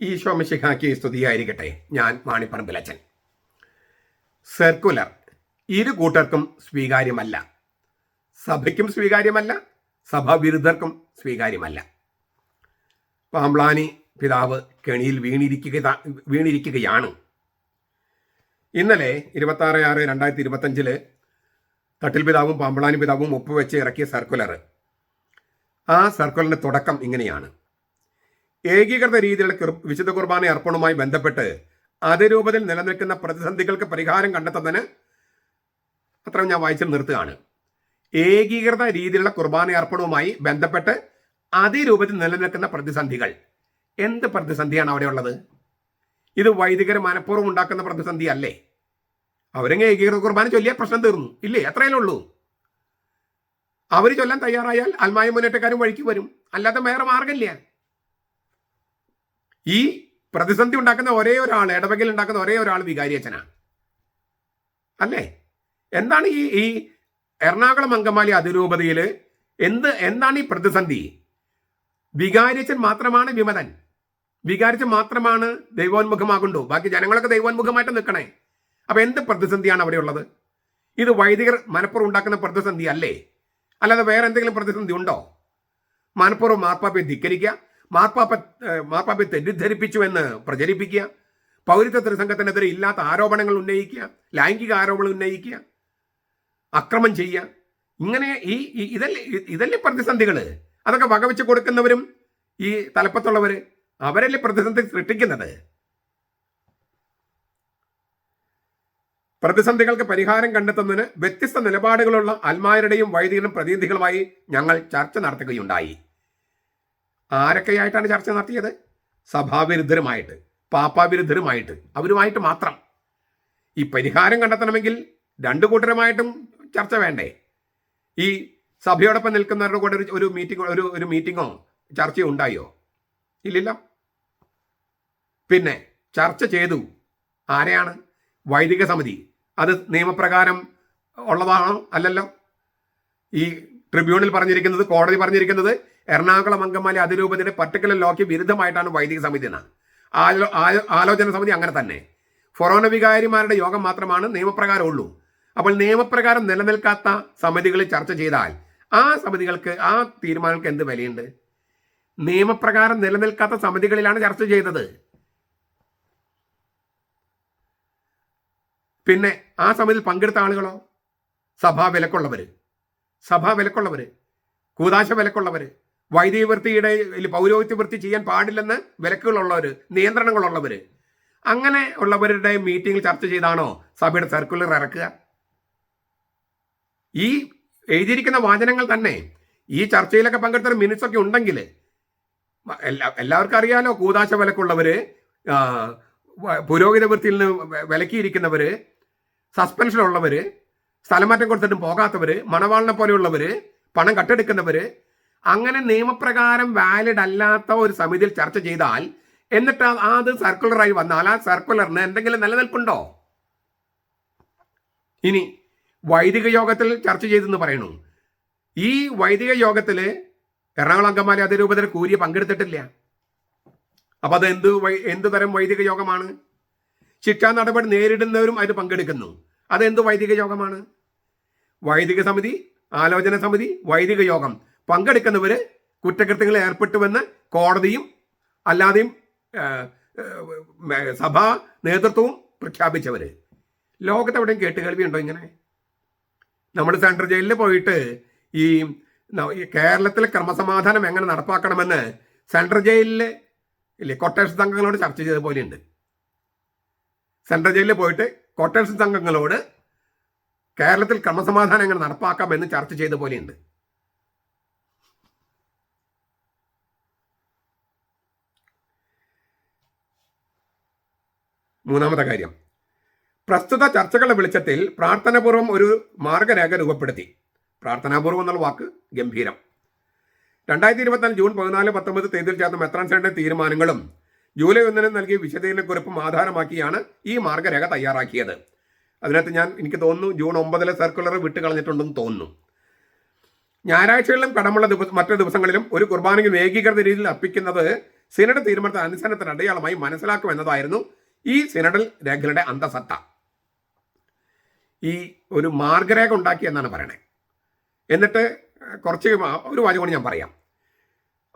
ഈശോ മിശിഹാക്കി സ്തുതിയായിരിക്കട്ടെ. ഞാൻ മാണിപ്പറമ്പിലച്ചൻ സർക്കുലർ. ഇരു കൂട്ടർക്കും സ്വീകാര്യമല്ല. സഭയ്ക്കും സ്വീകാര്യമല്ല. സഭാവിരുദ്ധർക്കും സ്വീകാര്യമല്ല. പാമ്പ്ലാനി പിതാവ് കെണിയിൽ വീണിരിക്കുക വീണിരിക്കുകയാണ്. ഇന്നലെ ഇരുപത്താറ് ആറ് രണ്ടായിരത്തി ഇരുപത്തഞ്ചിൽ തട്ടിൽ പിതാവും പാമ്പളാനി പിതാവും ഒപ്പുവെച്ച് ഇറക്കിയ സർക്കുലർ. ആ സർക്കുലറിന്റെ തുടക്കം ഇങ്ങനെയാണ്. ഏകീകൃത രീതിയിലുള്ള വിശുദ്ധ കുർബാന അർപ്പണവുമായി ബന്ധപ്പെട്ട് അതിരൂപത്തിൽ നിലനിൽക്കുന്ന പ്രതിസന്ധികൾക്ക് പരിഹാരം കണ്ടെത്തുന്നതിന് അത്ര ഞാൻ വായിച്ചു നിർത്തുകയാണ്. ഏകീകൃത രീതിയിലുള്ള കുർബാന അർപ്പണവുമായി ബന്ധപ്പെട്ട് അതിരൂപത്തിൽ നിലനിൽക്കുന്ന പ്രതിസന്ധികൾ. എന്ത് പ്രതിസന്ധിയാണ് അവിടെ ഉള്ളത്? ഇത് വൈദികർ മനഃപൂർവം ഉണ്ടാക്കുന്ന പ്രതിസന്ധി അല്ലേ? അവരെങ്ങനെ ഏകീകൃത കുർബാന ചൊല്ലിയ പ്രശ്നം തീർന്നു. ഇല്ലേ? അത്രയല്ലേ ഉള്ളൂ. അവർ ചൊല്ലാൻ തയ്യാറായാൽ അൽമായ മുന്നേറ്റക്കാരും വഴിക്ക് വരും. അല്ലാതെ വേറെ മാർഗമില്ല ഈ പ്രതിസന്ധി ഉണ്ടാക്കുന്ന ഒരേ ഒരാൾ ഇടവകയിൽ ഉണ്ടാക്കുന്ന ഒരേ ഒരാൾ വികാരിയച്ഛനാണ് അല്ലേ? എന്താണ് ഈ ഈ എറണാകുളം അങ്കമാലി അതിരൂപതയിൽ എന്ത് എന്താണ് ഈ പ്രതിസന്ധി? വികാരിയച്ഛൻ മാത്രമാണ് വിമതൻ. വികാരിച്ചൻ മാത്രമാണ് ദൈവോന്മുഖമാകുണ്ടു? ബാക്കി ജനങ്ങളൊക്കെ ദൈവോന്മുഖമായിട്ട് നിൽക്കണേ. അപ്പൊ എന്ത് പ്രതിസന്ധിയാണ് അവിടെ ഉള്ളത്? ഇത് വൈദികർ മനഃപൂർവം ഉണ്ടാക്കുന്ന പ്രതിസന്ധി അല്ലേ? അല്ലാതെ വേറെ എന്തെങ്കിലും പ്രതിസന്ധി ഉണ്ടോ? മനഃപൂർവം മാർപ്പാപ്പയെ ധിക്കരിക്കുക മാർപ്പാപ്പ മാർപ്പാപ്പയെ തെറ്റിദ്ധരിപ്പിച്ചു എന്ന് പ്രചരിപ്പിക്കുക. പൗരത്വ ത്രിസംഘത്തിനെതിരെ ഇല്ലാത്ത ആരോപണങ്ങൾ ഉന്നയിക്കുക. ലൈംഗിക ആരോപണം ഉന്നയിക്കുക. അക്രമം ചെയ്യുക. ഇങ്ങനെ ഈ ഇതല്ലേ ഇതല്ലേ പ്രതിസന്ധികൾ അതൊക്കെ വകവെച്ച് കൊടുക്കുന്നവരും ഈ തലപ്പത്തുള്ളവർ അവരല്ലേ പ്രതിസന്ധി സൃഷ്ടിക്കുന്നത്? പ്രതിസന്ധികൾക്ക് പരിഹാരം കണ്ടെത്തുന്നതിന് വ്യത്യസ്ത നിലപാടുകളുള്ള അൽമാരുടെയും വൈദികരും പ്രതിനിധികളുമായി ഞങ്ങൾ ചർച്ച നടത്തുകയുണ്ടായി. ആരൊക്കെയായിട്ടാണ് ചർച്ച നടത്തിയത്? സഭാവിരുദ്ധരുമായിട്ട് പാപ്പാവിരുദ്ധരുമായിട്ട് അവരുമായിട്ട് മാത്രം. ഈ പരിഹാരം കണ്ടെത്തണമെങ്കിൽ രണ്ടു കൂട്ടരുമായിട്ടും ചർച്ച വേണ്ടേ? ഈ സഭയോടൊപ്പം നിൽക്കുന്നവരുടെ കൂടെ ഒരു- ഒരു മീറ്റിംഗ് ഒരു ഒരു മീറ്റിങ്ങോ ചർച്ചയോ ഉണ്ടായോ? ഇല്ലില്ല. പിന്നെ ചർച്ച ചെയ്തു. ആരെയാണ്? വൈദിക സമിതി. അത് നിയമപ്രകാരം ഉള്ളതാണോ? അല്ലല്ലോ. ഈ ട്രിബ്യൂണൽ പറഞ്ഞിരിക്കുന്നത് കോടതി പറഞ്ഞിരിക്കുന്നത് എറണാകുളം അങ്കമാലി അതിരൂപതയുടെ പർട്ടിക്കുലർ ലോക്ക് വിരുദ്ധമായിട്ടാണ് വൈദിക സമിതി എന്നാണ്. ആലോ ആലോ- ആലോചന സമിതി അങ്ങനെ തന്നെ. ഫൊറോന വികാരിമാരുടെ യോഗം മാത്രമാണ് നിയമപ്രകാരം ഉള്ളൂ അപ്പോൾ നിയമപ്രകാരം നിലനിൽക്കാത്ത സമിതികളിൽ ചർച്ച ചെയ്താൽ ആ സമിതികൾക്ക് ആ തീരുമാനങ്ങൾക്ക് എന്ത് വിലയുണ്ട്? നിയമപ്രകാരം നിലനിൽക്കാത്ത സമിതികളിലാണ് ചർച്ച ചെയ്തത്. പിന്നെ ആ സമിതിയിൽ പങ്കെടുത്ത ആളുകളോ? സഭാ വിലക്കുള്ളവര്. സഭാ വിലക്കുള്ളവര്. കൂതാശ വിലക്കുള്ളവര്. വൈദിക വൃത്തിയുടെ പൗരോഹിത്യ വൃത്തി ചെയ്യാൻ പാടില്ലെന്ന് വിലക്കുകളുള്ളവർ നിയന്ത്രണങ്ങളുള്ളവർ അങ്ങനെ ഉള്ളവരുടെ മീറ്റിംഗിൽ ചർച്ച ചെയ്താണോ സഭയുടെ സർക്കുലർ ഇറക്കുക? ഈ എഴുതിയിരിക്കുന്ന വാചനങ്ങൾ തന്നെ ഈ ചർച്ചയിലൊക്കെ പങ്കെടുത്ത മിനിറ്റ്സ് ഒക്കെ ഉണ്ടെങ്കിൽ എല്ലാ എല്ലാവർക്കും അറിയാലോ കൂതാശ വിലക്കുള്ളവർ പുരോഹിത വൃത്തിയിൽ നിന്ന് വിലക്കിയിരിക്കുന്നവർ സസ്പെൻഷനുള്ളവർ സ്ഥലമാറ്റം കൊടുത്തിട്ടും പോകാത്തവർ മണവാളിനെ പോലെയുള്ളവർ പണം കട്ടെടുക്കുന്നവര് അങ്ങനെ നിയമപ്രകാരം വാലിഡ് അല്ലാത്ത ഒരു സമിതിയിൽ ചർച്ച ചെയ്താൽ എന്നിട്ട് അത് സർക്കുലറായി വന്നാൽ ആ സർക്കുലറിന് എന്തെങ്കിലും നിലനിൽപ്പുണ്ടോ? ഇനി വൈദിക യോഗത്തിൽ ചർച്ച ചെയ്തെന്ന് പറയണു ഈ വൈദിക യോഗത്തിൽ എറണാകുളം അങ്കമാലി രൂപത്തിൽ കൂരിയ പങ്കെടുത്തിട്ടില്ല. അപ്പൊ അത് എന്ത് എന്ത് തരം വൈദിക യോഗമാണ്? ശിക്ഷാ നടപടി നേരിടുന്നവരും അതിൽ പങ്കെടുക്കുന്നു. അതെന്ത് വൈദിക യോഗമാണ്? വൈദിക സമിതി ആലോചന സമിതി വൈദിക യോഗം. പങ്കെടുക്കുന്നവര് കുറ്റകൃത്യങ്ങളിൽ ഏർപ്പെട്ടുവെന്ന് കോടതിയും അല്ലാതെയും സഭാ നേതൃത്വവും പ്രഖ്യാപിച്ചവര്. ലോകത്തെവിടെയും കേട്ട് ഉണ്ടോ ഇങ്ങനെ? നമ്മൾ സെൻട്രൽ ജയിലിൽ പോയിട്ട് ഈ കേരളത്തിലെ ക്രമസമാധാനം എങ്ങനെ നടപ്പാക്കണമെന്ന് സെൻട്രൽ ജയിലിലെ ഇല്ലേ കൊട്ടേഷൻ സംഘങ്ങളോട് ചർച്ച ചെയ്ത പോലെയുണ്ട്. സെൻട്രൽ ജയിലിൽ പോയിട്ട് കൊട്ടേഷൻ സംഘങ്ങളോട് കേരളത്തിൽ ക്രമസമാധാനം എങ്ങനെ നടപ്പാക്കാം എന്ന് ചർച്ച ചെയ്ത പോലെയുണ്ട്. മൂന്നാമത്തെ കാര്യം. പ്രസ്തുത ചർച്ചകളുടെ വെളിച്ചത്തിൽ പ്രാർത്ഥനാപൂർവം ഒരു മാർഗരേഖ രൂപപ്പെടുത്തി. പ്രാർത്ഥനാപൂർവം എന്നുള്ള വാക്ക് ഗംഭീരം. രണ്ടായിരത്തി ഇരുപത്തിനാല് ജൂൺ പതിനാല് പത്തൊമ്പത് തീയതിയിൽ ചേർന്ന മെത്രാൻ തീരുമാനങ്ങളും ജൂലൈ ഒന്നിന് നൽകിയ വിശദീകരണക്കുറിപ്പും ആധാരമാക്കിയാണ് ഈ മാർഗരേഖ തയ്യാറാക്കിയത്. അതിനകത്ത് ഞാൻ എനിക്ക് തോന്നുന്നു ജൂൺ ഒമ്പതിലെ സർക്കുലർ വിട്ട് കളഞ്ഞിട്ടുണ്ടെന്ന് തോന്നുന്നു. ഞായറാഴ്ചകളിലും കടമുള്ള ദിവസം മറ്റു ദിവസങ്ങളിലും ഒരു കുർബാനയ്ക്ക് ഏകീകൃത രീതിയിൽ അർപ്പിക്കുന്നത് സിനഡ് തീരുമാനത്തിന് അനുസരണത്തിന് അടയാളമായി മനസ്സിലാക്കുമെന്നതായിരുന്നു ഈ സിനഡൽ രേഖകളുടെ അന്തസത്ത. ഈ ഒരു മാർഗരേഖ ഉണ്ടാക്കി എന്നാണ് പറയണേ. എന്നിട്ട് കുറച്ച് ഒരു വാചകം ഞാൻ പറയാം.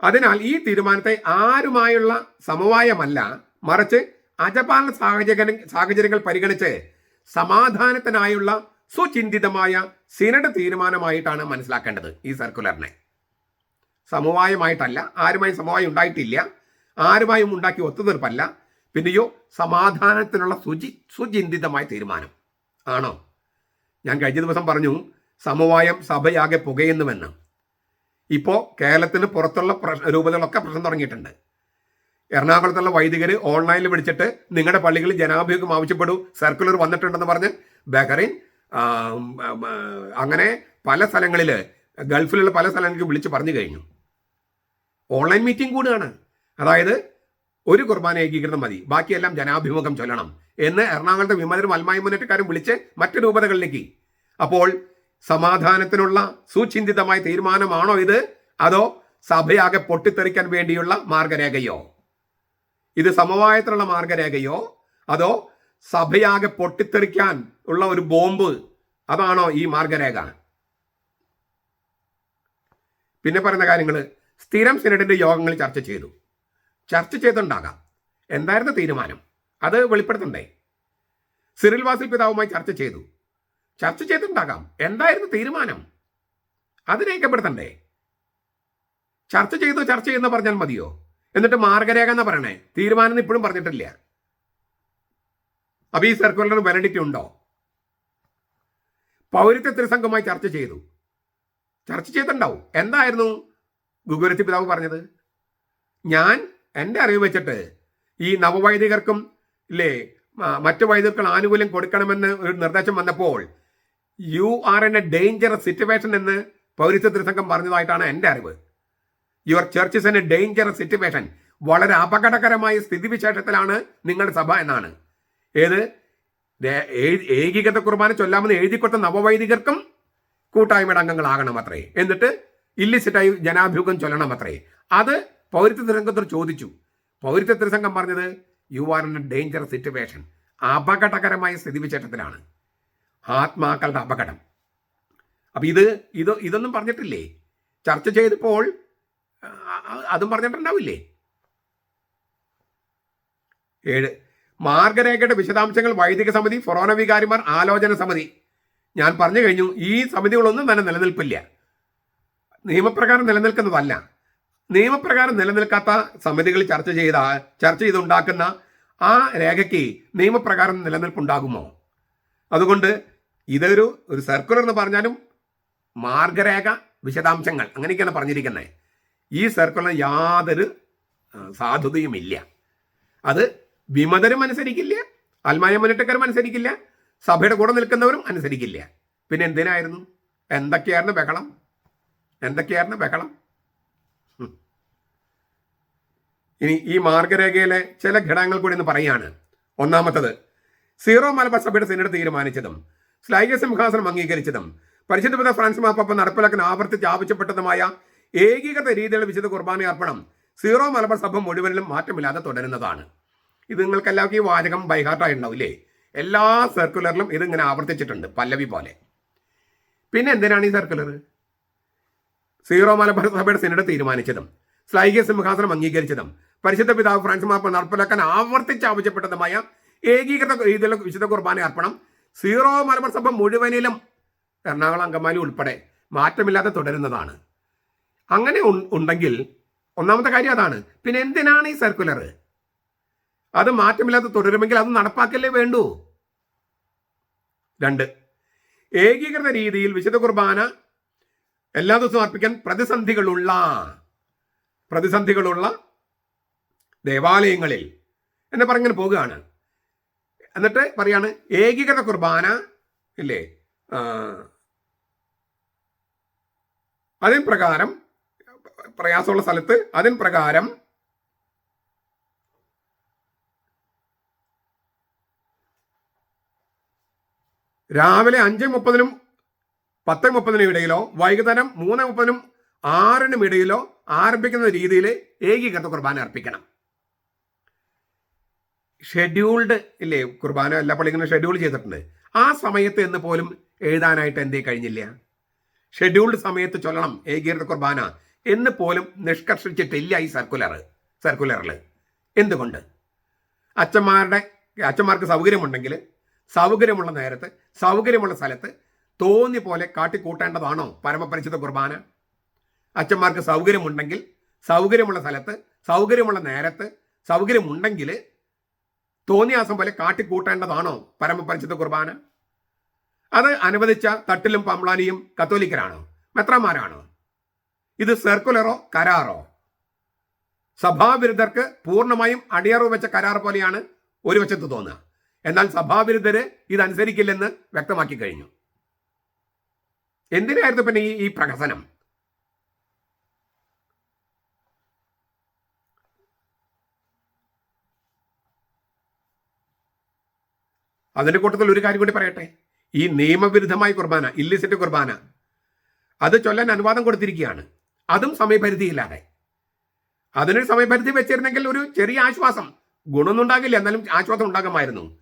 അതിനാൽ ഈ തീരുമാനത്തെ ആരുമായുള്ള സമവായമല്ല മറിച്ച് അജപാലന സാഹചര്യ സാഹചര്യങ്ങൾ പരിഗണിച്ച് സമാധാനത്തിനായുള്ള സുചിന്തിതമായ സിനഡ് തീരുമാനമായിട്ടാണ് മനസ്സിലാക്കേണ്ടത് ഈ സർക്കുലറിനെ. സമവായമായിട്ടല്ല ആരുമായും സമവായം ഉണ്ടായിട്ടില്ല ആരുമായും ഉണ്ടാക്കി ഒത്തുതീർപ്പല്ല പിന്നെയോ സമാധാനത്തിനുള്ള സുചി സുചിന്തിതമായ തീരുമാനം. ആണോ? ഞാൻ കഴിഞ്ഞ ദിവസം പറഞ്ഞു സമവായം സഭയാകെ പുകയുന്നുവെന്ന്. ഇപ്പോൾ കേരളത്തിന് പുറത്തുള്ള പ്രശ്ന രൂപതകളൊക്കെ പ്രശ്നം തുടങ്ങിയിട്ടുണ്ട്. എറണാകുളത്തുള്ള വൈദികർ ഓൺലൈനിൽ വിളിച്ചിട്ട് നിങ്ങളുടെ പള്ളികളിൽ ജനാഭിമുഖം ആവശ്യപ്പെടൂ സർക്കുലർ വന്നിട്ടുണ്ടെന്ന് പറഞ്ഞ് ബഹറിൻ അങ്ങനെ പല സ്ഥലങ്ങളിൽ ഗൾഫിലുള്ള പല സ്ഥലങ്ങളിലും വിളിച്ച് പറഞ്ഞു കഴിഞ്ഞു. ഓൺലൈൻ മീറ്റിംഗ് കൂടുകയാണ്. അതായത് ഒരു കുർബാന ഏകീകൃതം മതി. ബാക്കിയെല്ലാം ജനാഭിമുഖം ചൊല്ലണം. എന്ന് എറണാകുളത്തെ വിമതരും അൽമായി മുന്നേറ്റക്കാരും വിളിച്ച് മറ്റു രൂപതകളിലേക്ക്. അപ്പോൾ സമാധാനത്തിനുള്ള സുചിന്തിതമായ തീരുമാനമാണോ ഇത്? അതോ സഭയാകെ പൊട്ടിത്തെറിക്കാൻ വേണ്ടിയുള്ള മാർഗരേഖയോ? ഇത് സമവായത്തിനുള്ള മാർഗരേഖയോ? അതോ സഭയാകെ പൊട്ടിത്തെറിക്കാൻ ഉള്ള ഒരു ബോംബ്? അതാണോ ഈ മാർഗരേഖ? പിന്നെ പറയുന്ന കാര്യങ്ങൾ സ്ഥിരം സിനഡിന്റെ യോഗങ്ങൾ ചർച്ച ചെയ്തു. ചർച്ച ചെയ്തുണ്ടാകാം എന്തായിരുന്നു തീരുമാനം? അത് വെളിപ്പെടുത്തണ്ടേ? സിറിൽ വാസിൽ പിതാവുമായി ചർച്ച ചെയ്തു. ചർച്ച ചെയ്തിട്ടുണ്ടാകാം. എന്തായിരുന്നു തീരുമാനം? അത് രേഖപ്പെടുത്തണ്ടേ? ചർച്ച ചെയ്തു ചർച്ച ചെയ്യുന്ന പറഞ്ഞാൽ മതിയോ? എന്നിട്ട് മാർഗരേഖ എന്ന് പറയണേ? തീരുമാനം ഇപ്പോഴും പറഞ്ഞിട്ടില്ല. അപ്പൊ ഈ സർക്കുലറിന് വാലിഡിറ്റി ഉണ്ടോ? പൗരത്വ ത്രിസംഘമായി ചർച്ച ചെയ്തു. ചർച്ച ചെയ്തിട്ടുണ്ടാവും. എന്തായിരുന്നു ഗുഗുരത്തി പിതാവ് പറഞ്ഞത്? ഞാൻ എന്റെ അറിവ് വെച്ചിട്ട് ഈ നവവൈദികർക്കും ഇല്ലേ മറ്റു വൈദികർക്ക് ആനുകൂല്യം കൊടുക്കണമെന്ന് ഒരു നിർദ്ദേശം വന്നപ്പോൾ you are in a dangerous situation എന്ന് പൗരത്വ തിരുസംഘം പറഞ്ഞതായിട്ടാണ് എന്റെ അറിവ്. Your church is in a dangerous situation. വളരെ അപകടകരമായ സ്ഥിതിവിശേഷത്തിലാണ് നിങ്ങളുടെ സഭ എന്നാണ്. ഏത്? ഏകീകൃത കുർബാന ചൊല്ലാമെന്ന് എഴുതി കൊടുത്ത നവവൈദികർക്കും കൂട്ടായ്മയുടെ അംഗങ്ങളാകണം അത്രേ. എന്നിട്ട് ഇല്ലിസിറ്റായി ജനാഭിമുഖം ചൊല്ലണം അത്രേ. അത് പൗരത്വ ത്രിസംഘത്തോട് ചോദിച്ചു. പൗരത്വ ത്രിസംഘം പറഞ്ഞത്? You are in a danger situation അപകടകരമായ സ്ഥിതിവിശേഷത്തിലാണ്. ആത്മാക്കളുടെ അപകടം. അപ്പൊ ഇത് ഇത് ഇതൊന്നും പറഞ്ഞിട്ടില്ലേ? ചർച്ച ചെയ്തപ്പോൾ അതും പറഞ്ഞിട്ടുണ്ടാവില്ലേ? ഏഴ് മാർഗരേഖയുടെ വിശദാംശങ്ങൾ വൈദിക സമിതി ഫൊറോന വികാരിമാർ ആലോചന സമിതി. ഞാൻ പറഞ്ഞു കഴിഞ്ഞു ഈ സമിതികളൊന്നും തന്നെ നിലനിൽപ്പില്ല. നിയമപ്രകാരം നിലനിൽക്കുന്നതല്ല. നിയമപ്രകാരം നിലനിൽക്കാത്ത സമിതികൾ ചർച്ച ചെയ്ത ചർച്ച ചെയ്തുണ്ടാക്കുന്ന ആ രേഖയ്ക്ക് നിയമപ്രകാരം നിലനിൽപ്പുണ്ടാകുമോ? അതുകൊണ്ട് ഇതൊരു ഒരു സർക്കുലർ എന്ന് പറഞ്ഞാലും മാർഗരേഖ വിശദാംശങ്ങൾ അങ്ങനെയൊക്കെയാണ് പറഞ്ഞിരിക്കുന്നത്. ഈ സർക്കുലർ യാതൊരു സാധുതയുമില്ല. അത് വിമതരും അനുസരിക്കില്ല അൽമായ മുന്നേറ്റക്കാരും അനുസരിക്കില്ല സഭയുടെ കൂടെ നിൽക്കുന്നവരും അനുസരിക്കില്ല. പിന്നെ എന്തിനായിരുന്നു? എന്തൊക്കെയായിരുന്നു ബഹളം? എന്തൊക്കെയായിരുന്നു ബഹളം? ഇനി ഈ മാർഗരേഖയിലെ ചില ഘടകങ്ങൾ കൂടി ഒന്ന് പറയാണ്. ഒന്നാമത്തത് സീറോ മലബാർ സഭയുടെ സിനഡ് തീരുമാനിച്ചതും സ്ലൈക സിംഹാസനം അംഗീകരിച്ചതും പരിശുദ്ധ ഫ്രാൻസ് മാപ്പ നടപ്പിലാക്കാൻ ആവർത്തിച്ച് ആവശ്യപ്പെട്ടതുമായ ഏകീകൃത രീതിയിലുള്ള വിശുദ്ധ കുർബാന അർപ്പണം സീറോ മലബാർ സഭ മുഴുവനിലും മാറ്റമില്ലാതെ തുടരുന്നതാണ്. ഇത് നിങ്ങൾക്കെല്ലാവർക്കും ഈ വാചകം ബൈഹാർട്ടായി ഉണ്ടാവില്ലേ എല്ലാ സർക്കുലറിലും ഇതിങ്ങനെ ആവർത്തിച്ചിട്ടുണ്ട് പല്ലവി പോലെ. പിന്നെ എന്തിനാണ് ഈ സർക്കുലർ സീറോ മലബാർ സഭയുടെ സിനഡ് തീരുമാനിച്ചതും സ്ലൈക സിംഹാസനം അംഗീകരിച്ചതും പരിശുദ്ധ പിതാവ് ഫ്രാൻസ് മാപ്പ നടപ്പിലാക്കാൻ ആവർത്തിച്ച് ആവശ്യപ്പെട്ടതുമായ ഏകീകൃത രീതിയിലുള്ള വിശുദ്ധ കുർബാന അർപ്പണം. സീറോ മലബാർ സഭ മുഴുവനിലും എറണാകുളം അങ്കമാലി ഉൾപ്പെടെ മാറ്റമില്ലാതെ തുടരുന്നതാണ്. അങ്ങനെ ഉണ്ടെങ്കിൽ ഒന്നാമത്തെ കാര്യം അതാണ്. പിന്നെ എന്തിനാണ് ഈ സർക്കുലർ അത് മാറ്റമില്ലാതെ തുടരുമെങ്കിൽ അത് നടപ്പാക്കല്ലേ വേണ്ടൂ. രണ്ട് ഏകീകൃത രീതിയിൽ വിശുദ്ധ കുർബാന എല്ലാ ദിവസവും അർപ്പിക്കാൻ പ്രതിസന്ധികളുള്ള പ്രതിസന്ധികളുള്ള ദേവാലയങ്ങളിൽ. എന്നെ പറഞ്ഞിങ്ങനെ പോവുകയാണ്. എന്നിട്ട് പറയാണ് ഏകീകൃത കുർബാന ഇല്ലേ? അതിൻ പ്രകാരം പ്രയാസമുള്ള സ്ഥലത്ത് അതിൻ പ്രകാരം രാവിലെ അഞ്ച് മുപ്പതിനും പത്ത് മുപ്പതിനും ഇടയിലോ വൈകുന്നേരം മൂന്ന് മുപ്പതിനും ആറിനും ഇടയിലോ ആരംഭിക്കുന്ന രീതിയിൽ ഏകീകൃത കുർബാന അർപ്പിക്കണം. ഷെഡ്യൂൾഡ് ഇല്ലേ? കുർബാന എല്ലാ പള്ളികളും ഷെഡ്യൂൾ ചെയ്തിട്ടുണ്ട്. ആ സമയത്ത് എന്ന് പോലും എഴുതാനായിട്ട് എന്തേ കഴിഞ്ഞില്ല. ഷെഡ്യൂൾഡ് സമയത്ത് ചൊല്ലണം ഏകീകൃത കുർബാന എന്ന് പോലും നിഷ്കർഷിച്ചിട്ടില്ല ഈ സർക്കുലർ സർക്കുലറിൽ എന്തുകൊണ്ട്? അച്ഛന്മാരുടെ അച്ഛന്മാർക്ക് സൗകര്യമുണ്ടെങ്കിൽ സൗകര്യമുള്ള നേരത്ത് സൗകര്യമുള്ള സ്ഥലത്ത് തോന്നി പോലെ കാട്ടിക്കൂട്ടേണ്ടതാണോ പരമപരിചിത കുർബാന? അച്ഛന്മാർക്ക് സൗകര്യമുണ്ടെങ്കിൽ സൗകര്യമുള്ള സ്ഥലത്ത് സൗകര്യമുള്ള നേരത്ത് സൗകര്യമുണ്ടെങ്കിൽ തോന്നിയാസം പോലെ കാട്ടിക്കൂട്ടേണ്ടതാണോ പരമപരിചിത കുർബാന? അത് അനുവദിച്ച തട്ടിലും പമ്പളാനിയും കത്തോലിക്കരാണോ? മെത്രാമാരാണോ ഇത് സർക്കുലറോ കരാറോ? സഭാവിരുദ്ധർക്ക് പൂർണമായും അടിയറവ് വെച്ച കരാർ പോലെയാണ് ഒരു വശത്ത് തോന്നുക. എന്നാൽ സഭാവിരുദ്ധര് ഇതനുസരിക്കില്ലെന്ന് വ്യക്തമാക്കി കഴിഞ്ഞു. എന്തിനായിരുന്നു പിന്നെ ഈ പ്രഹസനം? അതിന്റെ കൂട്ടത്തിൽ ഒരു കാര്യം കൂടി പറയട്ടെ? ഈ നിയമവിരുദ്ധമായ കുർബാന ഇല്ലിസിറ്റ് കുർബാന അത് ചൊല്ലാൻ അനുവാദം കൊടുത്തിരിക്കുകയാണ്. അതും സമയപരിധിയില്ലാതെ. അതിനൊരു സമയപരിധി വെച്ചിരുന്നെങ്കിൽ ഒരു ചെറിയ ആശ്വാസം ഗുണമൊന്നും ഉണ്ടാകില്ല എന്നാലും ആശ്വാസം ഉണ്ടാകുമായിരുന്നു.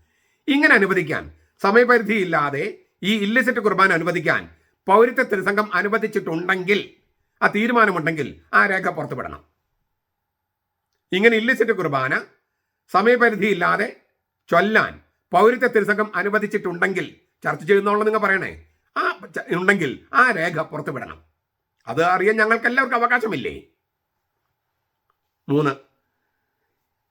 ഇങ്ങനെ അനുവദിക്കാൻ സമയപരിധി ഇല്ലാതെ ഈ ഇല്ലിസിറ്റ് കുർബാന അനുവദിക്കാൻ പൗരത്വ തിരുസംഘം അനുവദിച്ചിട്ടുണ്ടെങ്കിൽ ആ തീരുമാനമുണ്ടെങ്കിൽ ആ രേഖ പുറത്തുവിടണം. ഇങ്ങനെ ഇല്ലിസിറ്റ് കുർബാന സമയപരിധി ഇല്ലാതെ ചൊല്ലാൻ പൗരത്വ തിരുസംഘം അനുവദിച്ചിട്ടുണ്ടെങ്കിൽ ചർച്ച ചെയ്യുന്നോളം നിങ്ങൾ പറയണേ. ആ ഉണ്ടെങ്കിൽ ആ രേഖ പുറത്തു വിടണം. അത് അറിയാൻ ഞങ്ങൾക്ക് എല്ലാവർക്കും അവകാശമില്ലേ? മൂന്ന്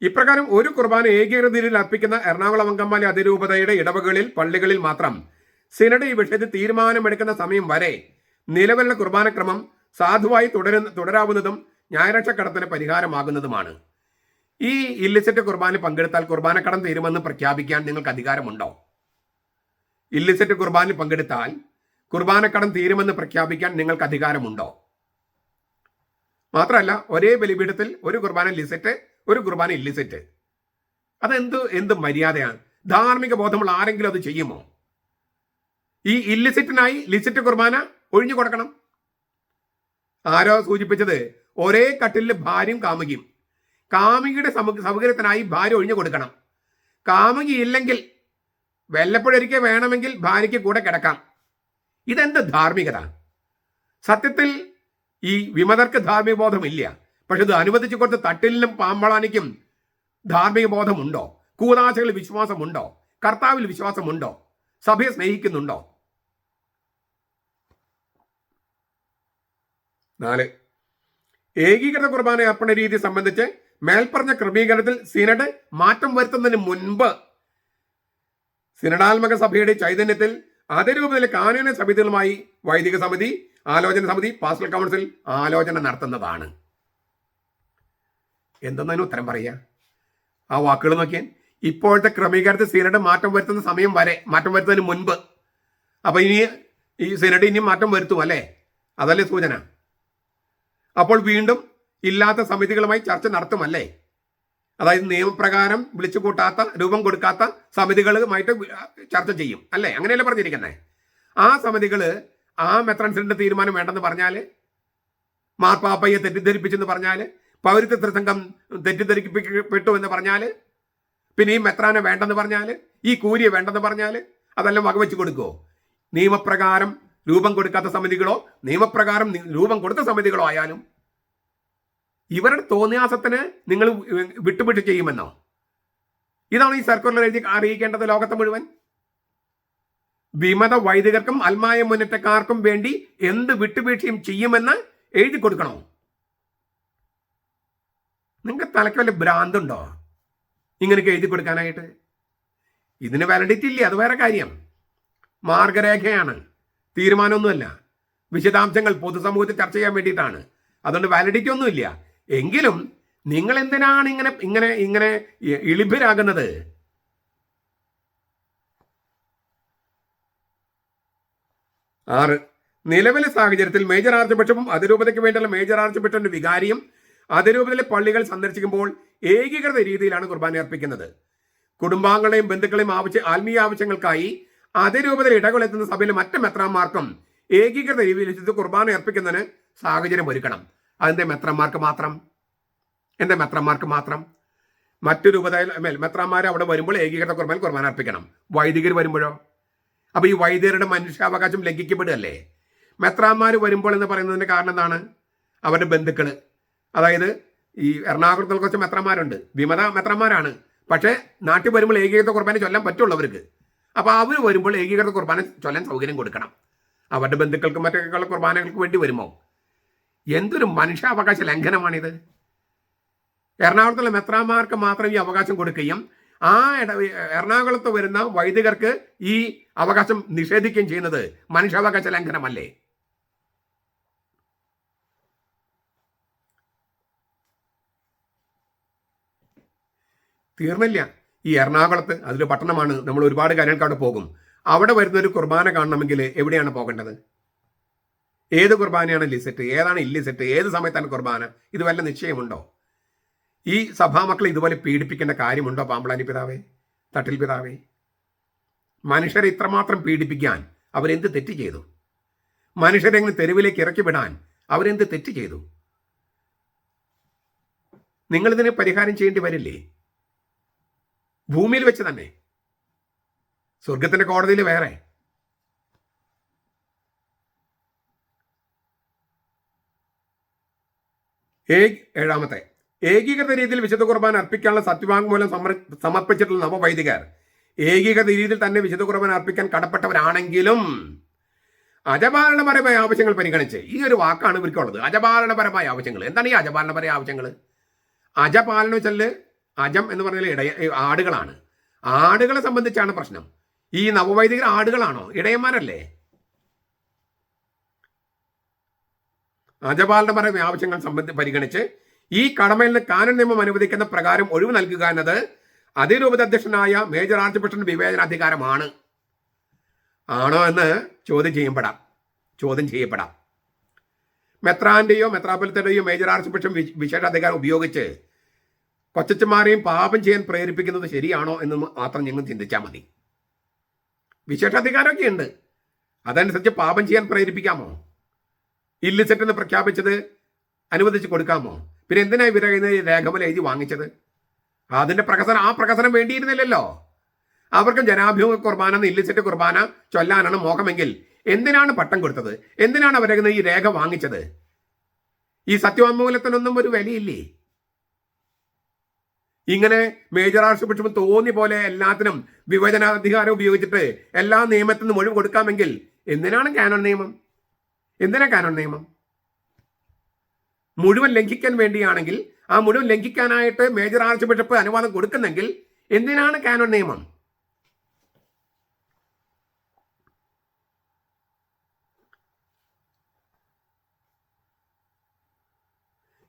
ഇപ്രകാരം ഒരു കുർബാന ഏകീകൃതിയിൽ അർപ്പിക്കുന്ന എറണാകുളം അങ്കമാലി അതിരൂപതയുടെ ഇടവകളിൽ പള്ളികളിൽ മാത്രം സിനഡ് ഈ വിഷയത്തിൽ തീരുമാനമെടുക്കുന്ന സമയം വരെ നിലവിലുള്ള കുർബാനക്രമം സാധുവായി തുടരുന്ന തുടരാവുന്നതും ഞായറാഴ്ച കടത്തിന് പരിഹാരമാകുന്നതുമാണ്. ഈ ഇല്ലിസിറ്റ് കുർബാന പങ്കെടുത്താൽ കുർബാനക്കടം തീരുമെന്ന് പ്രഖ്യാപിക്കാൻ നിങ്ങൾക്ക് അധികാരമുണ്ടോ? ഇല്ലിസിറ്റ് കുർബാന പങ്കെടുത്താൽ കുർബാനക്കടം തീരുമെന്ന് പ്രഖ്യാപിക്കാൻ നിങ്ങൾക്ക് അധികാരമുണ്ടോ? മാത്രമല്ല ഒരേ ബലിപീഠത്തിൽ ഒരു കുർബാന ലിസിറ്റ് ഒരു കുർബാന ഇല്ലിസിറ്റ്. അതെന്ത് എന്ത് മര്യാദയാണ്? ധാർമ്മിക ബോധമുള്ള ആരെങ്കിലും അത് ചെയ്യുമോ? ഈ ഇല്ലിസിറ്റിനായി ലിസിറ്റ് കുർബാന ഒഴിഞ്ഞു കൊടുക്കണം. ആരോ സൂചിപ്പിച്ചത് ഒരേ കട്ടിലിൽ ഭാര്യയും കാമുകിയും. കാമുകിയുടെ സൗകര്യത്തിനായി ഭാര്യ ഒഴിഞ്ഞു കൊടുക്കണം. കാമുകി ഇല്ലെങ്കിൽ വല്ലപ്പോഴൊരിക്കൽ വേണമെങ്കിൽ ഭാര്യയ്ക്ക് കൂടെ കിടക്കാം. ഇതെന്ത് ധാർമ്മികത? സത്യത്തിൽ ഈ വിമതർക്ക് ധാർമ്മിക ബോധമില്ല പക്ഷെ ഇത് അനുവദിച്ചു കൊടുത്ത തട്ടിലിനും പാമ്പളാനിക്കും ധാർമ്മിക ബോധമുണ്ടോ കൂതാശകളിൽ വിശ്വാസമുണ്ടോ? കർത്താവിൽ വിശ്വാസമുണ്ടോ? സഭയെ സ്നേഹിക്കുന്നുണ്ടോ? നാല്. ഏകീകൃത കുർബാന അർപ്പണ രീതി സംബന്ധിച്ച് മേൽപ്പറഞ്ഞ ക്രമീകരണത്തിൽ സിനഡ് മാറ്റം വരുത്തുന്നതിന് മുൻപ് സിനഡാത്മക സഭയുടെ ചൈതന്യത്തിൽ അതിരൂപത്തിലെ കാനൂന സമിതികളുമായി വൈദിക സമിതി ആലോചന സമിതി പാസ്റ്റൽ കൗൺസിൽ ആലോചന നടത്തുന്നതാണ്. എന്തെന്നതിന് ഉത്തരം പറയുക ആ വാക്കുകൾ നോക്കിയാൽ ഇപ്പോഴത്തെ ക്രമീകരണത്തിൽ സിനഡ് മാറ്റം വരുത്തുന്ന സമയം വരെ മാറ്റം വരുത്തുന്നതിന് മുൻപ്. അപ്പൊ ഇനി ഈ സിനഡ് ഇനി മാറ്റം വരുത്തും അല്ലേ? അതല്ലേ സൂചന. അപ്പോൾ വീണ്ടും ഇല്ലാത്ത സമിതികളുമായി ചർച്ച നടത്തുമല്ലേ? അതായത് നിയമപ്രകാരം വിളിച്ചു കൂട്ടാത്ത രൂപം കൊടുക്കാത്ത സമിതികളുമായിട്ട് ചർച്ച ചെയ്യും. അല്ലേ? അങ്ങനെയല്ലേ പറഞ്ഞിരിക്കുന്നത് ആ സമിതികൾ ആ മെത്രൻസിന്റെ തീരുമാനം വേണ്ടെന്ന് പറഞ്ഞാൽ മാർപ്പാപ്പയെ തെറ്റിദ്ധരിപ്പിച്ചെന്ന് പറഞ്ഞാൽ പൗരത്വ തൃസംഘം തെറ്റിദ്ധരിപ്പിക്കപ്പെട്ടു എന്ന് പറഞ്ഞാൽ പിന്നെ ഈ മെത്രാനെ വേണ്ടെന്ന് പറഞ്ഞാൽ ഈ കൂരിയെ വേണ്ടെന്ന് പറഞ്ഞാൽ അതെല്ലാം വകവെച്ച് കൊടുക്കുമോ നിയമപ്രകാരം രൂപം കൊടുക്കാത്ത സമിതികളോ നിയമപ്രകാരം രൂപം കൊടുത്ത സമിതികളോ ആയാലും ഇവരുടെ തോന്നിയാസത്തിന് നിങ്ങൾ വിട്ടുവിട്ട് ചെയ്യുമെന്നോ? ഇതാണ് ഈ സർക്കുലർ എഴുതി അറിയിക്കേണ്ടത് ലോകത്തെ മുഴുവൻ. വിമത വൈദികർക്കും അൽമായ മുന്നേറ്റക്കാർക്കും വേണ്ടി എന്ത് വിട്ടുവീഴ്ചയും ചെയ്യുമെന്ന് എഴുതി കൊടുക്കണോ? നിങ്ങൾക്ക് തലയ്ക്ക് വല്ല ഭ്രാന്തുണ്ടോ? ഇങ്ങനെയൊക്കെ എഴുതി കൊടുക്കാനായിട്ട്? ഇതിന് വാലിഡിറ്റി ഇല്ല അത് വേറെ കാര്യം. മാർഗരേഖയാണ്. തീരുമാനമൊന്നുമല്ല. വിശദാംശങ്ങൾ പൊതുസമൂഹത്തിൽ ചർച്ച ചെയ്യാൻ വേണ്ടിയിട്ടാണ്. അതുകൊണ്ട് വാലിഡിറ്റി ഒന്നുമില്ല. എങ്കിലും നിങ്ങൾ എന്തിനാണ് ഇങ്ങനെ ഇങ്ങനെ ഇങ്ങനെ ഇളിഭരാകുന്നത്? ആറ്. നിലവിലെ സാഹചര്യത്തിൽ മേജർ ആർച്ച് ബിഷപ്പും അതിരൂപതയ്ക്ക് വേണ്ടിയുള്ള മേജർ ആർച്ച് ബിഷപ്പിന്റെ വികാരിയും അതിരൂപതയിലെ പള്ളികൾ സന്ദർശിക്കുമ്പോൾ ഏകീകൃത രീതിയിലാണ് കുർബാന അർപ്പിക്കുന്നത്. കുടുംബാംഗങ്ങളെയും ബന്ധുക്കളെയും ആവശ്യ ആത്മീയ ആവശ്യങ്ങൾക്കായി അതിരൂപതയിൽ ഇടകൊളെത്തുന്ന സഭയിലെ മറ്റ് മെത്രാന്മാർക്കും ഏകീകൃത രീതിയിൽ കുർബാന അർപ്പിക്കുന്നതിന് സാഹചര്യം ഒരുക്കണം. അതിന്റെ മെത്രന്മാർക്ക് മാത്രം. എന്റെ മെത്രന്മാർക്ക് മാത്രം. മറ്റൊരു മേൽ മെത്രാന്മാർ അവിടെ വരുമ്പോൾ ഏകീകൃത കുർബാന കുർബാന അർപ്പിക്കണം. വൈദികർ വരുമ്പോഴോ? അപ്പോൾ ഈ വൈദികരുടെ മനുഷ്യാവകാശം ലംഘിക്കപ്പെടുകയല്ലേ? മെത്രാന്മാർ വരുമ്പോൾ എന്ന് പറയുന്നതിന്റെ കാരണം എന്താണ്? അവരുടെ ബന്ധുക്കൾ അതായത് ഈ എറണാകുളത്തിൽ കുറച്ച് മെത്രന്മാരുണ്ട്. വിമത മെത്രന്മാരാണ്. പക്ഷേ നാട്ടിൽ വരുമ്പോൾ ഏകീകൃത കുർബാന ചൊല്ലാൻ പറ്റുള്ളവർക്ക്. അപ്പോൾ അവർ വരുമ്പോൾ ഏകീകൃത കുർബാന ചൊല്ലാൻ സൗകര്യം കൊടുക്കണം. അവരുടെ ബന്ധുക്കൾക്കും മറ്റൊക്കെയുള്ള കുർബാനകൾക്ക് വേണ്ടി വരുമോ? എന്തൊരു മനുഷ്യാവകാശ ലംഘനമാണിത്? എറണാകുളത്തുള്ള മെത്രാമാർക്ക് മാത്രം ഈ അവകാശം കൊടുക്കുകയും ആ ഇട എറണാകുളത്ത് വരുന്ന വൈദികർക്ക് ഈ അവകാശം നിഷേധിക്കുകയും ചെയ്യുന്നത് മനുഷ്യാവകാശ ലംഘനമല്ലേ? തീർന്നില്ല. ഈ എറണാകുളത്ത് അതൊരു പട്ടണമാണ്. നമ്മൾ ഒരുപാട് കാര്യങ്ങൾക്കവിടെ പോകും. അവിടെ വരുന്ന ഒരു കുർബാന കാണണമെങ്കിൽ എവിടെയാണ് പോകേണ്ടത്? ഏത് കുർബാനയാണ് ലിസറ്റ് ഏതാണ് ഇല്ലിസറ്റ് ഏത് സമയത്താണ് കുർബാന? ഇത് വല്ല നിശ്ചയമുണ്ടോ? ഈ സഭാമക്കളെ ഇതുപോലെ പീഡിപ്പിക്കേണ്ട കാര്യമുണ്ടോ പാമ്പളാനി പിതാവേ? തട്ടിൽ പിതാവേ? മനുഷ്യരെ ഇത്രമാത്രം പീഡിപ്പിക്കാൻ അവരെന്ത് തെറ്റ് ചെയ്തു? മനുഷ്യരെങ്ങനെ തെരുവിലേക്ക് ഇറക്കി വിടാൻ അവരെന്ത് തെറ്റ് ചെയ്തു? നിങ്ങളിതിനെ പരിഹാരം ചെയ്യേണ്ടി വരില്ലേ? ഭൂമിയിൽ വെച്ച് തന്നെ. സ്വർഗത്തിന്റെ കോടതിയിൽ വേറെ. ഏഴാമത്തെ. ഏകീകൃത രീതിയിൽ വിശുദ്ധ കുർബാന അർപ്പിക്കാനുള്ള സത്യവാങ്മൂലം സമർ- സമർപ്പിച്ചിട്ടുള്ള നവവൈദികർ. ഏകീകൃത രീതിയിൽ തന്നെ വിശുദ്ധ കുർബാന അർപ്പിക്കാൻ കടപ്പെട്ടവരാണെങ്കിലും അജപാലനപരമായ ആവശ്യങ്ങൾ പരിഗണിച്ച് ഈ ഒരു വാക്കാണ് ഇവർക്കുള്ളത്. അജപാലനപരമായ ആവശ്യങ്ങൾ. എന്താണ് ഈ അജപാലനപരമായ ആവശ്യങ്ങൾ? അജപാലനം വെച്ചാൽ അജം എന്ന് പറഞ്ഞാൽ ഇടയ ആടുകളാണ്. ആടുകളെ സംബന്ധിച്ചാണ് പ്രശ്നം. ഈ നവവൈദികർ ആടുകളാണോ? ഇടയന്മാരല്ലേ? അജപാലനപരമായ ആവശ്യങ്ങൾ സംബന്ധി പരിഗണിച്ച് ഈ കടമയിൽ നിന്ന് കാനൻ നിയമം അനുവദിക്കുന്ന പ്രകാരം ഒഴിവ് നൽകുക എന്നത് അതിരൂപത അധ്യക്ഷനായ മേജർ ആർച്ച് ബിഷപ്പിന്റെ വിവേചനാധികാരമാണ് ആണോ എന്ന് ചോദ്യം ചെയ്യപ്പെടാം. ചോദ്യം ചെയ്യപ്പെടാം. മെത്രാന്റെയോ മെത്രാപലത്തിന്റെയോ മേജർ ആർച്ച് ബിഷപ്പ് വിശേഷാധികാരം ഉപയോഗിച്ച് കൊച്ചച്ചന്മാരെയും പാപം ചെയ്യാൻ പ്രേരിപ്പിക്കുന്നത് ശരിയാണോ എന്ന് മാത്രം ഞങ്ങൾ ചിന്തിച്ചാൽ മതി. വിശേഷാധികാരമൊക്കെ ഉണ്ട്. അതനുസരിച്ച് പാപം ചെയ്യാൻ പ്രേരിപ്പിക്കാമോ? ഇല്ലിസെറ്റ് എന്ന് പ്രഖ്യാപിച്ചത് അനുവദിച്ച് കൊടുക്കാമോ? പിന്നെ എന്തിനാ ഇവരെ രേഖമല എഴുതി വാങ്ങിച്ചത്? അതിന്റെ പ്രകസനം ആ പ്രകസനം വേണ്ടിയിരുന്നില്ലല്ലോ. അവർക്കും ജനാഭിമുഖ കുർബാന ഇല്ലിസെറ്റ് കുർബാന ചൊല്ലാനാണ് മോഹമെങ്കിൽ എന്തിനാണ് പട്ടം കൊടുത്തത്? എന്തിനാണ് അവരെ ഈ രേഖ വാങ്ങിച്ചത്? ഈ സത്യവാങ്മൂലത്തിനൊന്നും ഒരു വിലയില്ലേ? ഇങ്ങനെ മേജർ ആർച്ച് ബിഷപ്പ് തോന്നി പോലെ എല്ലാത്തിനും വിഭജനാധികാരം ഉപയോഗിച്ചിട്ട് എല്ലാ നിയമത്തിനും ഒഴിവ് കൊടുക്കാമെങ്കിൽ എന്തിനാണ് കാനോൺ നിയമം? എന്തിനാ കാനോൺ നിയമം? മുഴുവൻ ലംഘിക്കാൻ വേണ്ടിയാണെങ്കിൽ ആ മുഴുവൻ ലംഘിക്കാനായിട്ട് മേജർ ആർച്ച് ബിഷപ്പ് അനുവാദം കൊടുക്കുന്നെങ്കിൽ എന്തിനാണ് കാനോൺ നിയമം?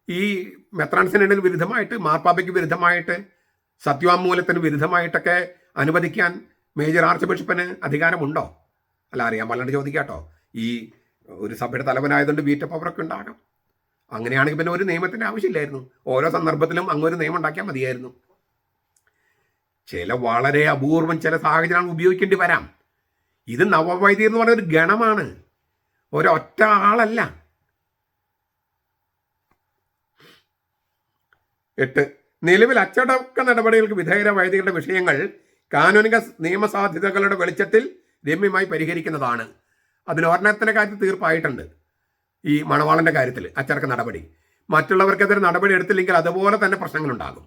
ഈ മെത്രാൻസിനിടയിൽ വിരുദ്ധമായിട്ട് മാർപ്പാപ്പയ്ക്ക് വിരുദ്ധമായിട്ട് സത്യവാങ്മൂലത്തിന് വിരുദ്ധമായിട്ടൊക്കെ അനുവദിക്കാൻ മേജർ ആർച്ച് ബിഷപ്പിന് അധികാരമുണ്ടോ? അല്ല അറിയാൻ പാടില്ലാണ്ട് ചോദിക്കാട്ടോ. ഈ ഒരു സഭയുടെ തലവനായതുകൊണ്ട് വീറ്റ പവറൊക്കെ ഉണ്ടാകാം. അങ്ങനെയാണെങ്കിൽ പിന്നെ ഒരു നിയമത്തിന്റെ ആവശ്യമില്ലായിരുന്നു. ഓരോ സന്ദർഭത്തിലും അങ്ങ് ഒരു നിയമം ഉണ്ടാക്കിയാൽ മതിയായിരുന്നു. ചില വളരെ അപൂർവം ചില സാഹചര്യങ്ങൾ ഉപയോഗിക്കേണ്ടി വരാം. ഇത് നവവൈദ്യ എന്ന് പറയുന്ന ഒരു ഗണമാണ്. ഒരൊറ്റ ആളല്ല. എട്ട്. നിലവിൽ അച്ചടക്ക നടപടികൾക്ക് വിധേയര വൈദികരുടെ വിഷയങ്ങൾ കാനൂനിക നിയമസാധ്യതകളുടെ വെളിച്ചത്തിൽ രമ്യമായി പരിഹരിക്കുന്നതാണ്. അതിന് ഒരെണ്ണത്തിന്റെ കാര്യത്തിൽ തീർപ്പായിട്ടുണ്ട് ഈ മണവാളന്റെ കാര്യത്തിൽ അച്ചടക്ക നടപടി. മറ്റുള്ളവർക്കെതിരെ നടപടി എടുത്തില്ലെങ്കിൽ അതുപോലെ തന്നെ പ്രശ്നങ്ങളുണ്ടാകും.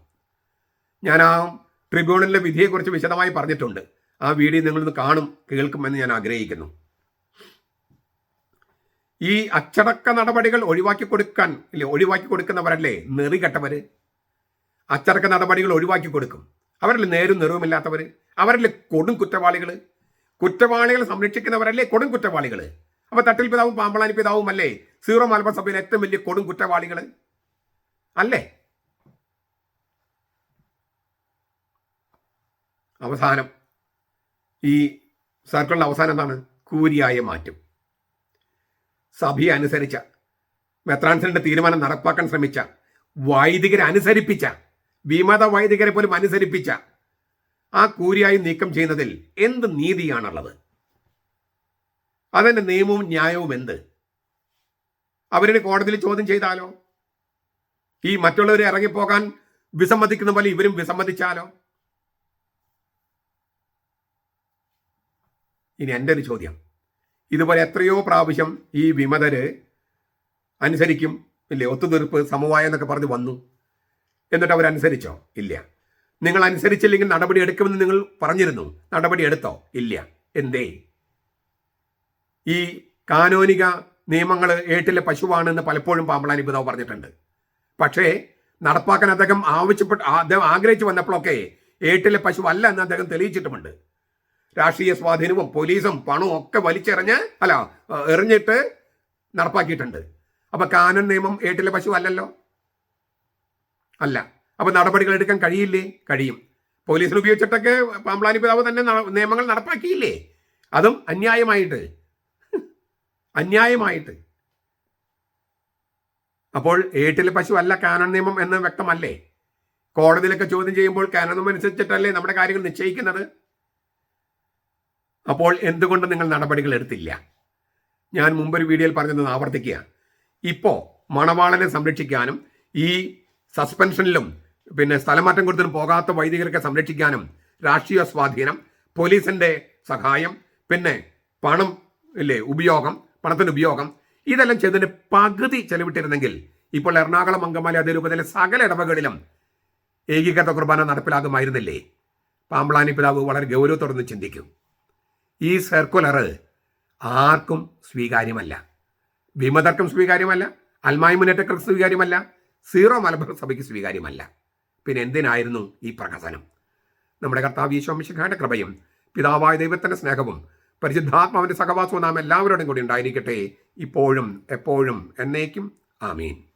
ഞാൻ ആ ട്രിബ്യൂണലിലെ വിധിയെക്കുറിച്ച് വിശദമായി പറഞ്ഞിട്ടുണ്ട്. ആ വീഡിയോ നിങ്ങളിന്ന് കാണും കേൾക്കുമെന്ന് ഞാൻ ആഗ്രഹിക്കുന്നു. ഈ അച്ചടക്ക നടപടികൾ ഒഴിവാക്കി കൊടുക്കാൻ ഇല്ലേ ഒഴിവാക്കി കൊടുക്കുന്നവരല്ലേ നെറികെട്ടവർ അച്ചടക്ക നടപടികൾ ഒഴിവാക്കി കൊടുക്കും. അവരല്ലേ നേരും നിറവുമില്ലാത്തവർ അവരല്ലേ കൊടും കുറ്റവാളികൾ കുറ്റവാളികളെ സംരക്ഷിക്കുന്നവരല്ലേ കൊടും കുറ്റവാളികൾ അപ്പൊ തട്ടിൽ പിതാവും പാമ്പളാനി പിതാവും അല്ലേ? സീറോ മലബാർ സഭയിലെ ഏറ്റവും വലിയ കൊടും കുറ്റവാളികൾ അല്ലേ? അവസാനം ഈ സർക്കിളിന്റെ അവസാനം എന്താണ്? കൂരിയായ മാറ്റം. സഭയെ അനുസരിച്ച മെത്രാൻസിന്റെ തീരുമാനം നടപ്പാക്കാൻ ശ്രമിച്ച വൈദികരെ അനുസരിപ്പിച്ച വിമത വൈദികരെ പോലും അനുസരിപ്പിച്ച ആ കൂരിയായി നീക്കം ചെയ്യുന്നതിൽ എന്ത് നീതിയാണുള്ളത്? അതിന്റെ നിയമവും ന്യായവും എന്ത്? അവരുടെ കോടതിയിൽ ചോദ്യം ചെയ്താലോ? ഈ മറ്റുള്ളവരെ ഇറങ്ങിപ്പോകാൻ വിസമ്മതിക്കുന്ന പോലെ ഇവരും വിസമ്മതിച്ചാലോ? ഇനി എന്റെ ഒരു ചോദ്യം. ഇതുപോലെ എത്രയോ പ്രാവശ്യം ഈ വിമതര് അനുസരിക്കും ഇല്ലേ? ഒത്തുതീർപ്പ് സമവായം എന്നൊക്കെ പറഞ്ഞ് വന്നു. എന്നിട്ട് അവരനുസരിച്ചോ? ഇല്ല. നിങ്ങൾ അനുസരിച്ചില്ലെങ്കിൽ നടപടി എടുക്കുമെന്ന് നിങ്ങൾ പറഞ്ഞിരുന്നു. നടപടി എടുത്തോ? ഇല്ല. എന്തേ? ഈ കാനോനിക നിയമങ്ങൾ ഏട്ടിലെ പശുവാണെന്ന് പലപ്പോഴും പാമ്പളാനി പറഞ്ഞിട്ടുണ്ട്. പക്ഷേ നടപ്പാക്കാൻ അദ്ദേഹം ആവശ്യപ്പെട്ട് അദ്ദേഹം ആഗ്രഹിച്ചു വന്നപ്പോഴൊക്കെ ഏട്ടിലെ പശു അല്ല എന്ന് അദ്ദേഹം തെളിയിച്ചിട്ടുമുണ്ട്. രാഷ്ട്രീയ സ്വാധീനവും പോലീസും പണവും ഒക്കെ വലിച്ചെറിഞ്ഞ് അല്ല എറിഞ്ഞിട്ട് നടപ്പാക്കിയിട്ടുണ്ട്. അപ്പൊ കാനൻ നിയമം ഏട്ടിലെ പശു അല്ലല്ലോ അല്ല. അപ്പൊ നടപടികൾ എടുക്കാൻ കഴിയില്ലേ? കഴിയും. പോലീസിന് ഉപയോഗിച്ചിട്ടൊക്കെ പാമ്പ്ലാനി പിതാവ് തന്നെ നിയമങ്ങൾ നടപ്പാക്കിയില്ലേ? അതും അന്യായമായിട്ട്. അന്യായമായിട്ട്. അപ്പോൾ ഏട്ടിലെ പശു അല്ല കാനൺ നിയമം എന്ന് വ്യക്തമല്ലേ? കോടതിയിലൊക്കെ ചോദ്യം ചെയ്യുമ്പോൾ കാനൺ നിയമം അനുസരിച്ചിട്ടല്ലേ നമ്മുടെ കാര്യങ്ങൾ നിശ്ചയിക്കുന്നത്? അപ്പോൾ എന്തുകൊണ്ട് നിങ്ങൾ നടപടികൾ എടുത്തില്ല? ഞാൻ മുമ്പൊരു വീഡിയോയിൽ പറഞ്ഞത് ആവർത്തിക്കുക. ഇപ്പോൾ മണവാളനെ സംരക്ഷിക്കാനും ഈ സസ്പെൻഷനിലും പിന്നെ സ്ഥലമാറ്റം കൊടുത്തിനും പോകാത്ത വൈദികരൊക്കെ സംരക്ഷിക്കാനും രാഷ്ട്രീയ സ്വാധീനം പോലീസിന്റെ സഹായം പിന്നെ പണം ഇല്ലേ ഉപയോഗം പണത്തിന്റെ ഉപയോഗം ഇതെല്ലാം ചെയ്തതിന്റെ പകുതി ചെലവിട്ടിരുന്നെങ്കിൽ ഇപ്പോൾ എറണാകുളം അങ്കമാലി അതേ രൂപത്തിലെ സകല ഇടവകളിലും ഏകീകൃത കുർബാന നടപ്പിലാകുമായിരുന്നില്ലേ? പാമ്പളാനി പിതാവ് വളരെ ഗൗരവത്തോടൊന്ന് ചിന്തിക്കും. ഈ സർക്കുലർ ആർക്കും സ്വീകാര്യമല്ല. വിമതർക്കും സ്വീകാര്യമല്ല. അൽമായി മുന്നേറ്റക്കാർക്ക് സ്വീകാര്യമല്ല. സീറോ മലബാർ സഭയ്ക്ക് സ്വീകാര്യമല്ല. പിന്നെ എന്തിനായിരുന്നു ഈ പ്രഹസനം? നമ്മുടെ കർത്താവ് ഈശോമിശിഖാന്റെ കൃപയും പിതാവായ ദൈവത്തിന്റെ സ്നേഹവും പരിശുദ്ധാത്മാവിന്റെ സഹവാസവും നാം എല്ലാവരോടും കൂടി ഉണ്ടായിരിക്കട്ടെ. ഇപ്പോഴും എപ്പോഴും എന്നേക്കും. ആമീൻ.